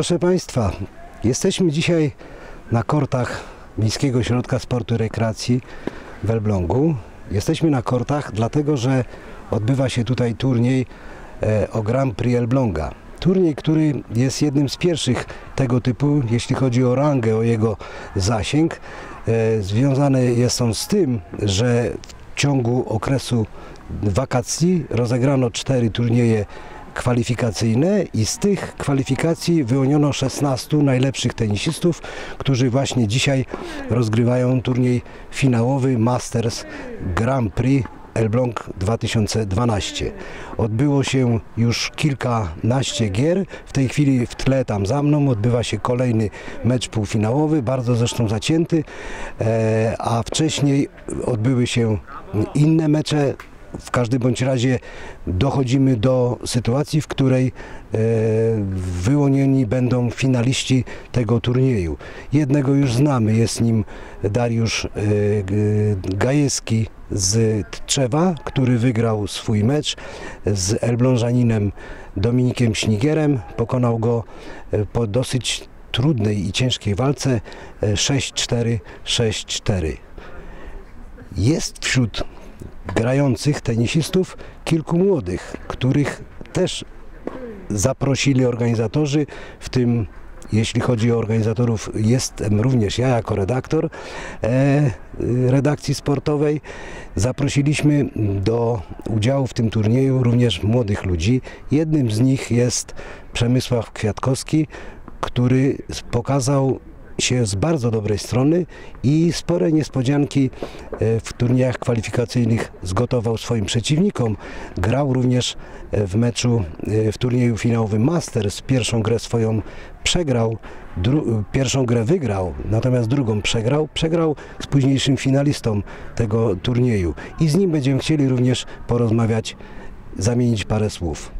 Proszę Państwa, jesteśmy dzisiaj na kortach Miejskiego Ośrodka Sportu i Rekreacji w Elblągu. Jesteśmy na kortach dlatego, że odbywa się tutaj turniej e, o Grand Prix Elbląga. Turniej, który jest jednym z pierwszych tego typu, jeśli chodzi o rangę, o jego zasięg. E, Związany jest on z tym, że w ciągu okresu wakacji rozegrano cztery turnieje kwalifikacyjne i z tych kwalifikacji wyłoniono 16 najlepszych tenisistów, którzy właśnie dzisiaj rozgrywają turniej finałowy Masters Grand Prix Elbląg 2012. Odbyło się już kilkanaście gier. W tej chwili w tle tam za mną odbywa się kolejny mecz półfinałowy, bardzo zresztą zacięty, e, a wcześniej odbyły się inne mecze w każdym bądź razie dochodzimy do sytuacji, w której e, wyłonieni będą finaliści tego turnieju. Jednego już znamy, jest nim Dariusz e, Gajewski z Tczewa, który wygrał swój mecz z Elblążaninem Dominikiem Śnigierem. Pokonał go e, po dosyć trudnej i ciężkiej walce e, 6-4, 6-4. Jest wśród grających tenisistów kilku młodych, których też zaprosili organizatorzy, w tym jeśli chodzi o organizatorów, jestem również ja jako redaktor e, redakcji sportowej. Zaprosiliśmy do udziału w tym turnieju również młodych ludzi. Jednym z nich jest Przemysław Kwiatkowski, który pokazał się z bardzo dobrej strony i spore niespodzianki e, w turniejach kwalifikacyjnych zgotował swoim przeciwnikom. Grał również e, w meczu e, w turnieju finałowym Masters. Pierwszą grę swoją przegrał, pierwszą grę wygrał, natomiast drugą przegrał. Przegrał z późniejszym finalistą tego turnieju i z nim będziemy chcieli również porozmawiać, zamienić parę słów.